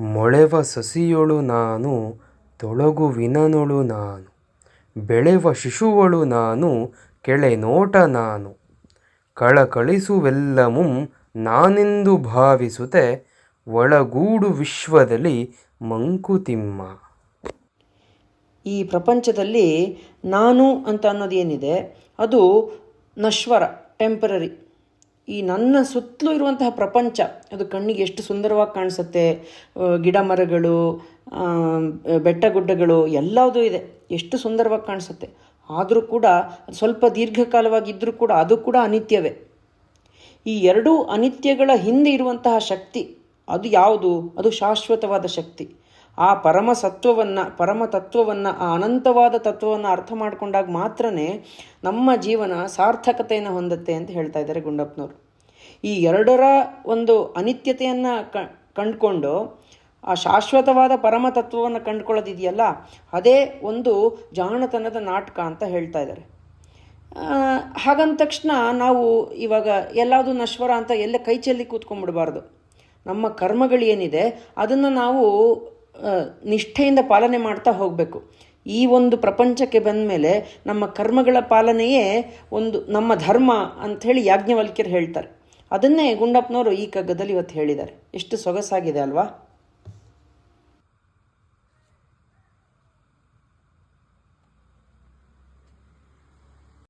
ಮೊಳೆವ ಸಸಿಯೊಳು ನಾನು, ತೊಳಗುವಿನನೊಳು ನಾನು. ಬೆಳೆವ ಶಿಶುವಳು ನಾನು ಕೆಳೆ ನೋಟ ನಾನು. ಕಳಕಳಿಸುವೆಲ್ಲಮುಂ ನಾನೆಂದು ಭಾವಿಸುತ್ತೆ ಒಳಗೂಡು ವಿಶ್ವದಲ್ಲಿ ಮಂಕುತಿಮ್ಮ. ಈ ಪ್ರಪಂಚದಲ್ಲಿ ನಾನು ಅಂತ ಅನ್ನೋದೇನಿದೆ, ಅದು ನಶ್ವರ ಟೆಂಪರರಿ ಈ ನನ್ನ ಸುತ್ತಲೂ ಇರುವಂತಹ ಪ್ರಪಂಚ, ಅದು ಕಣ್ಣಿಗೆ ಎಷ್ಟು ಸುಂದರವಾಗಿ ಕಾಣಿಸುತ್ತೆ ಗಿಡ ಮರಗಳು ಬೆಟ್ಟ ಗುಡ್ಡಗಳು ಎಲ್ಲದೂ ಇದೆ. ಎಷ್ಟು ಸುಂದರವಾಗಿ ಕಾಣಿಸುತ್ತೆ. ಆದರೂ ಕೂಡ ಸ್ವಲ್ಪ ದೀರ್ಘಕಾಲವಾಗಿದ್ದರೂ ಕೂಡ ಅದು ಕೂಡ ಅನಿತ್ಯವೇ. ಈ ಎರಡೂ ಅನಿತ್ಯಗಳ ಹಿಂದೆ ಇರುವಂತಹ ಶಕ್ತಿ, ಅದು ಯಾವುದು? ಅದು ಶಾಶ್ವತವಾದ ಶಕ್ತಿ. ಆ ಪರಮ ಸತ್ವವನ್ನು, ಪರಮ ತತ್ವವನ್ನು, ಆ ಅನಂತವಾದ ತತ್ವವನ್ನು ಅರ್ಥ ಮಾಡಿಕೊಂಡಾಗ ಮಾತ್ರನೇ ನಮ್ಮ ಜೀವನ ಸಾರ್ಥಕತೆಯನ್ನು ಹೊಂದುತ್ತೆ ಅಂತ ಹೇಳ್ತಾ ಇದ್ದಾರೆ ಗುಂಡಪ್ಪನವರು. ಈ ಎರಡರ ಒಂದು ಅನಿತ್ಯತೆಯನ್ನು ಕಂಡುಕೊಂಡು, ಆ ಶಾಶ್ವತವಾದ ಪರಮ ತತ್ವವನ್ನು ಕಂಡುಕೊಳ್ಳೋದಿದೆಯಲ್ಲ, ಅದೇ ಒಂದು ಜಾಣತನದ ನಾಟಕ ಅಂತ ಹೇಳ್ತಾ ಇದ್ದಾರೆ. ಹಾಗಂದ ತಕ್ಷಣ ನಾವು ಇವಾಗ ಎಲ್ಲಾವುದು ನಶ್ವರ ಅಂತ ಎಲ್ಲ ಕೈ ಚೆಲ್ಲಿ ಕೂತ್ಕೊಂಡ್ಬಿಡಬಾರ್ದು. ನಮ್ಮ ಕರ್ಮಗಳೇನಿದೆ ಅದನ್ನು ನಾವು ನಿಷ್ಠೆಯಿಂದ ಪಾಲನೆ ಮಾಡ್ತಾ ಹೋಗಬೇಕು. ಈ ಒಂದು ಪ್ರಪಂಚಕ್ಕೆ ಬಂದ ಮೇಲೆ ನಮ್ಮ ಕರ್ಮಗಳ ಪಾಲನೆಯೇ ಒಂದು ನಮ್ಮ ಧರ್ಮ ಅಂಥೇಳಿ ಯಾಜ್ಞವಲ್ಕ್ಯರು ಹೇಳ್ತಾರೆ. ಅದನ್ನೇ ಗುಂಡಪ್ಪನವರು ಈ ಕಗ್ಗದಲ್ಲಿ ಇವತ್ತು ಹೇಳಿದ್ದಾರೆ. ಎಷ್ಟು ಸೊಗಸಾಗಿದೆ ಅಲ್ವಾ?